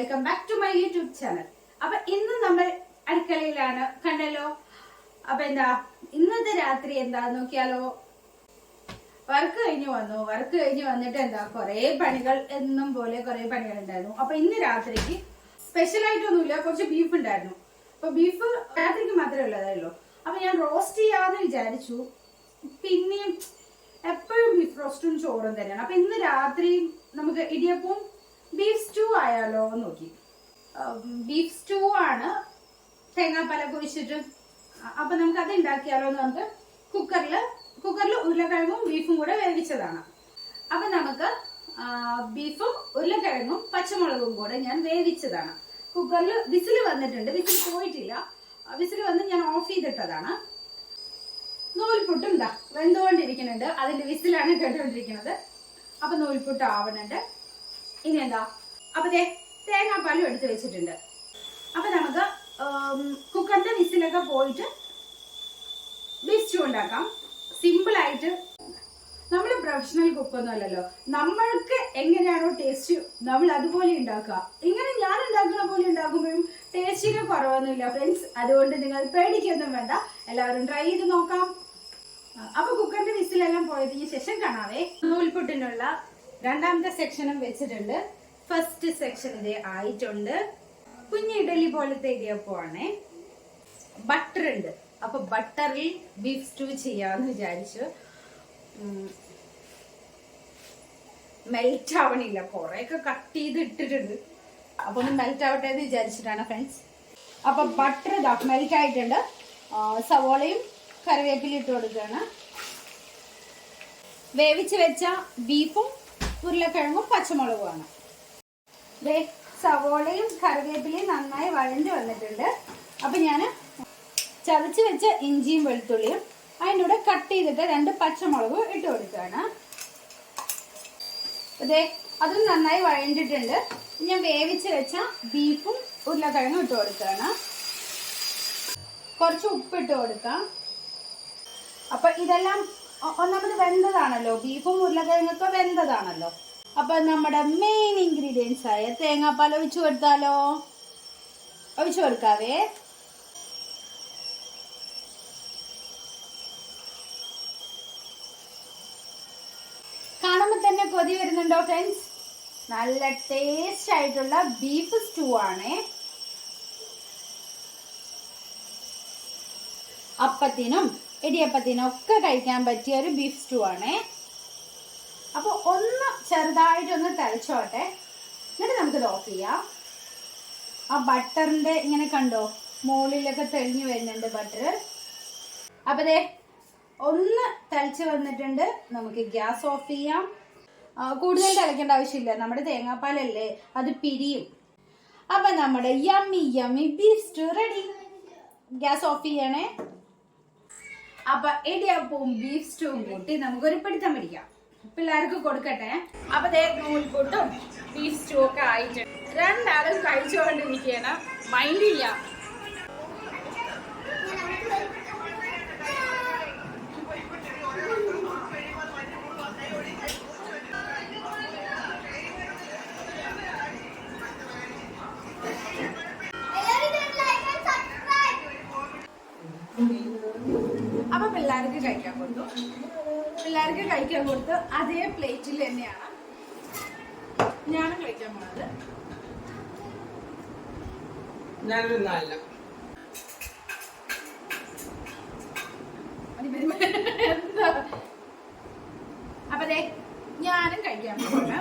Welcome back to my YouTube channel അപ്പൊ ഇന്ന് നമ്മൾ അടുക്കളയിലാണ്. കണ്ടല്ലോ? അപ്പൊ എന്താ ഇന്നത്തെ രാത്രി എന്താ നോക്കിയാലോ? വർക്ക് കഴിഞ്ഞ് വന്നു. വർക്ക് കഴിഞ്ഞ് വന്നിട്ട് എന്താ കുറെ പണികൾ എന്നും പോലെ കുറെ പണികൾ ഉണ്ടായിരുന്നു. അപ്പൊ ഇന്ന് രാത്രിക്ക് സ്പെഷ്യൽ ആയിട്ടൊന്നുമില്ല. കുറച്ച് ബീഫ് ഉണ്ടായിരുന്നു. അപ്പൊ ബീഫ് രാത്രിക്ക് മാത്രമേ ഉള്ളതായുള്ളൂ അപ്പൊ ഞാൻ റോസ്റ്റ് ചെയ്യാന്ന് വിചാരിച്ചു. പിന്നെയും എപ്പോഴും ബീഫ് റോസ്റ്റും ചോറും തന്നെയാണ്. അപ്പൊ ഇന്ന് രാത്രി നമുക്ക് ഇടിയപ്പവും ബീഫ് സ്റ്റൂ ആയാലോ എന്ന് നോക്കി. ബീഫ് സ്റ്റൂ ആണ് തേങ്ങാപ്പാല കുഴിച്ചിട്ട് അപ്പൊ നമുക്ക് അത് ഉണ്ടാക്കിയാലോ എന്ന് പറഞ്ഞിട്ട് കുക്കറിൽ കുക്കറിൽ ഉരുളക്കിഴങ്ങും ബീഫും കൂടെ വേവിച്ചതാണ്. അപ്പൊ നമുക്ക് ബീഫും ഉരുളക്കിഴങ്ങും പച്ചമുളകും കൂടെ ഞാൻ വേവിച്ചതാണ്. കുക്കറിൽ വിസിൽ വന്നിട്ടുണ്ട്. വിസിൽ പോയിട്ടില്ല. വിസിൽ വന്ന് ഞാൻ ഓഫ് ചെയ്തിട്ടതാണ്. നൂൽപുട്ടും ഇതാ വെന്തുകൊണ്ടിരിക്കുന്നുണ്ട്. അതിന്റെ വിസിലാണ് കേട്ടുകൊണ്ടിരിക്കുന്നത് അപ്പൊ നൂൽപുട്ട് ആവണുണ്ട്. ഇനി എന്താ അപ്പൊ ദേ തേങ്ങാപ്പാലും എടുത്ത് വെച്ചിട്ടുണ്ട്. അപ്പൊ നമുക്ക് കുക്കറിന്റെ വിസിലൊക്കെ പോയിട്ട് വിസ്റ്റു സ്റ്റൂ ഉണ്ടാക്കാം. സിമ്പിൾ ആയിട്ട്. നമ്മൾ പ്രൊഫഷണൽ കുക്കൊന്നും അല്ലല്ലോ. നമ്മൾക്ക് എങ്ങനെയാണോ ടേസ്റ്റ് നമ്മൾ അതുപോലെ ഉണ്ടാക്കുക. ഇങ്ങനെ ഞാൻ ഉണ്ടാക്കുന്ന പോലെ ഉണ്ടാക്കുമ്പോഴും ടേസ്റ്റിന് കുറവൊന്നുമില്ല ഫ്രണ്ട്സ് അതുകൊണ്ട് നിങ്ങൾ പേടിക്കൊന്നും വേണ്ട. എല്ലാവരും ട്രൈ ചെയ്ത് നോക്കാം. അപ്പൊ കുക്കറിന്റെ വിസിലെല്ലാം പോയതിന് ശേഷം കാണാവേ. നൂൽപുട്ടിനുള്ള രണ്ടാമത്തെ സെക്ഷനും വെച്ചിട്ടുണ്ട്. ഫസ്റ്റ് സെക്ഷൻ ഇതേ ആയിട്ടുണ്ട്. കുഞ്ഞ് ഇഡലി പോലത്തെ ഇടിയപ്പമാണേ ബട്ടർ ഉണ്ട്. അപ്പൊ ബട്ടറിൽ ബീഫ് സ്റ്റൂ ചെയ്യാന്ന് വിചാരിച്ചു. മെൽറ്റ് ആവണില്ല. കുറെയൊക്കെ കട്ട് ചെയ്ത് ഇട്ടിട്ടുണ്ട്. അപ്പൊ ഒന്ന് മെൽറ്റ് ആവട്ടെ എന്ന് വിചാരിച്ചിട്ടാണ് ഫ്രണ്ട്സ് അപ്പൊ ബട്ടർ ഇതാ മെൽറ്റ് ആയിട്ടുണ്ട്. സവോളയും കറിവേപ്പിലും ഇട്ട് കൊടുക്കുകയാണ്. വേവിച്ച് വെച്ച ബീഫും ഉരുളക്കിഴങ്ങും പച്ചമുളകുമാണ് ദേ സവോളയും കറിവേപ്പിലയും നന്നായി വഴഞ്ഞു വന്നിട്ടുണ്ട്. അപ്പൊ ഞാൻ ചതച്ച് വെച്ച ഇഞ്ചിയും വെളുത്തുള്ളിയും അതിന്റെ കൂടെ കട്ട് ചെയ്തിട്ട് രണ്ട് പച്ചമുളകും ഇട്ട് കൊടുക്കുകയാണ്. അതെ അതും നന്നായി വഴണ്ടിട്ടുണ്ട്. ഞാൻ വേവിച്ച് വെച്ച ബീഫും ഉരുളക്കിഴങ്ങും ഇട്ട് കൊടുക്കുകയാണ്. കുറച്ച് ഉപ്പിട്ട് കൊടുക്കാം. അപ്പൊ ഇതെല്ലാം ഒന്നാമത് വെന്തതാണല്ലോ. ബീഫും ഉരുളക്കിഴങ്ങൊക്കെ വെന്തതാണല്ലോ. അപ്പൊ നമ്മുടെ മെയിൻ ഇൻഗ്രീഡിയൻസ് ആയ തേങ്ങാപ്പാൽ ഒഴിച്ചു കൊടുത്താലോ? ഒഴിച്ചു കൊടുക്കാവേ. കാണുമ്പോൾ തന്നെ കൊതി വരുന്നുണ്ടോ ഫ്രണ്ട്സ് നല്ല ടേസ്റ്റ് ആയിട്ടുള്ള ബീഫ് സ്റ്റൂ ആണ്. അപ്പത്തിനും ഇടിയപ്പത്തിനും ഒക്കെ കഴിക്കാൻ പറ്റിയ ഒരു ബീഫ് സ്റ്റൂ ആണ്. അപ്പോൾ ഒന്ന് ചെറുതായിട്ടൊന്ന് തിളച്ചോട്ടെ. എന്നിട്ട് നമുക്കിത് ഓഫ് ചെയ്യാം. ആ ബട്ടറിന്റെ ഇങ്ങനെ കണ്ടോ? മുകളിലൊക്കെ തെളിഞ്ഞു വരുന്നുണ്ട് ബട്ടർ അപ്പൊ ദേ ഒന്ന് തിളച്ച് വന്നിട്ടുണ്ട്. നമുക്ക് ഗ്യാസ് ഓഫ് ചെയ്യാം. കൂടുതൽ തിളയ്ക്കേണ്ട ആവശ്യമില്ല. നമ്മുടെ തേങ്ങാപ്പാലല്ലേ? അത് പിരിയും. അപ്പൊ നമ്മുടെ yummy yummy beef stew ready gas off ചെയ്യണേ. അപ്പൊ ഇടിയപ്പവും ബീഫ് സ്റ്റൂവും കൂട്ടി നമുക്കൊരു പിടുത്തം പിടിക്കാം. പിള്ളേർക്ക് കൊടുക്കട്ടെ. അപ്പൊ ദേ നൂൽപുട്ടും ബീഫ് സ്റ്റൂ ഒക്കെ ആയിട്ട് രണ്ടാളും കഴിച്ചുകൊണ്ടിരിക്കുകയാണ്. മൈൻഡില്ല പിള്ളേർക്ക് കഴിക്കാൻ കൊടുത്തു. പിള്ളേർക്ക് കഴിക്കാൻ കൊടുത്ത് അതേ പ്ലേറ്റിൽ തന്നെയാണ് ഞാനും കഴിക്കാൻ പോണത്. ഞാനൊരു നല്ല? അപ്പൊ ഞാനും കഴിക്കാൻ പോണ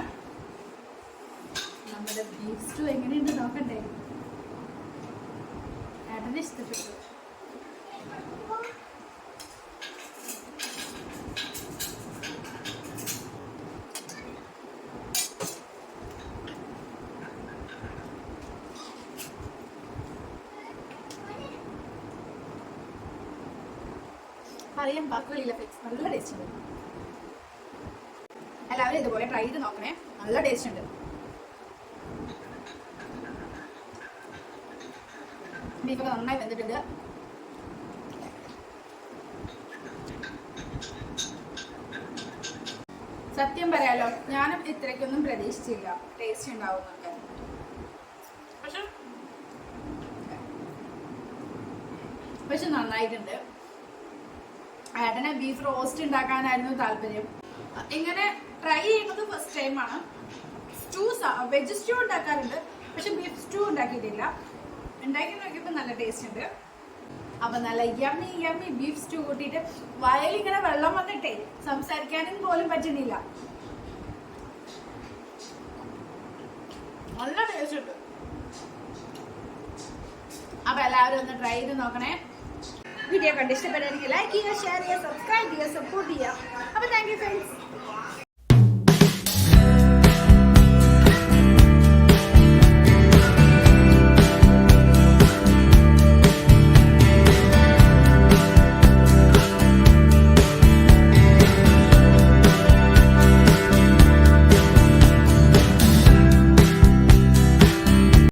നമ്മുടെ ബീഫ് സ്റ്റൂ എങ്ങനെയുണ്ട് നോക്കണ്ടേ? ഏട്ടനെ ഇഷ്ടപ്പെട്ടു. പറയാൻ വാക്കുകളില്ല ഫ്ലെക്സ് നല്ല ടേസ്റ്റ് ഉണ്ട്. എല്ലാവരും ഇതുപോലെ ട്രൈ ചെയ്ത് നോക്കണേ. നല്ല ടേസ്റ്റ് ഉണ്ട്. ബീഫൊക്കെ നന്നായി വെന്തിട്ടുണ്ട്. സത്യം പറയാലോ ഞാനും ഇത്രയ്ക്കൊന്നും പ്രതീക്ഷിച്ചില്ല. ടേസ്റ്റ് ഉണ്ടാവും പക്ഷെ പക്ഷെ നന്നായിട്ടുണ്ട്. ഏട്ടനെ ബീഫ് റോസ്റ്റ് ഉണ്ടാക്കാനായിരുന്നു താല്പര്യം. ഇങ്ങനെ ട്രൈ ചെയ്യുന്നത് ഫസ്റ്റ് ടൈമാണ് സ്റ്റൂ വെജ് സ്റ്റൂ ഉണ്ടാക്കാറുണ്ട് പക്ഷെ ബീഫ് സ്റ്റൂ ഉണ്ടാക്കിയിട്ടില്ല. ഉണ്ടാക്കി നോക്കിയപ്പോൾ നല്ല ടേസ്റ്റ് ഉണ്ട്. അപ്പൊ നല്ല യമ്മി യമ്മി ബീഫ് സ്റ്റൂ കൂട്ടിയിട്ട് വയലിൽ ഇങ്ങനെ വെള്ളം വന്നിട്ടേ സംസാരിക്കാനും പോലും പറ്റുന്നില്ല. നല്ല ടേസ്റ്റ് ഉണ്ട്. അപ്പൊ എല്ലാവരും ഒന്ന് ട്രൈ ചെയ്ത് നോക്കണേ. വീഡിയോ കണ്ട് ഇഷ്ടപ്പെട്ടായിരിക്കും ലൈക്ക് ചെയ്യുക ഷെയർ ചെയ്യുക സബ്സ്ക്രൈബ് ചെയ്യുക സപ്പോർട്ട് ചെയ്യുക അപ്പൊ താങ്ക് യു ഫ്രണ്ട്സ്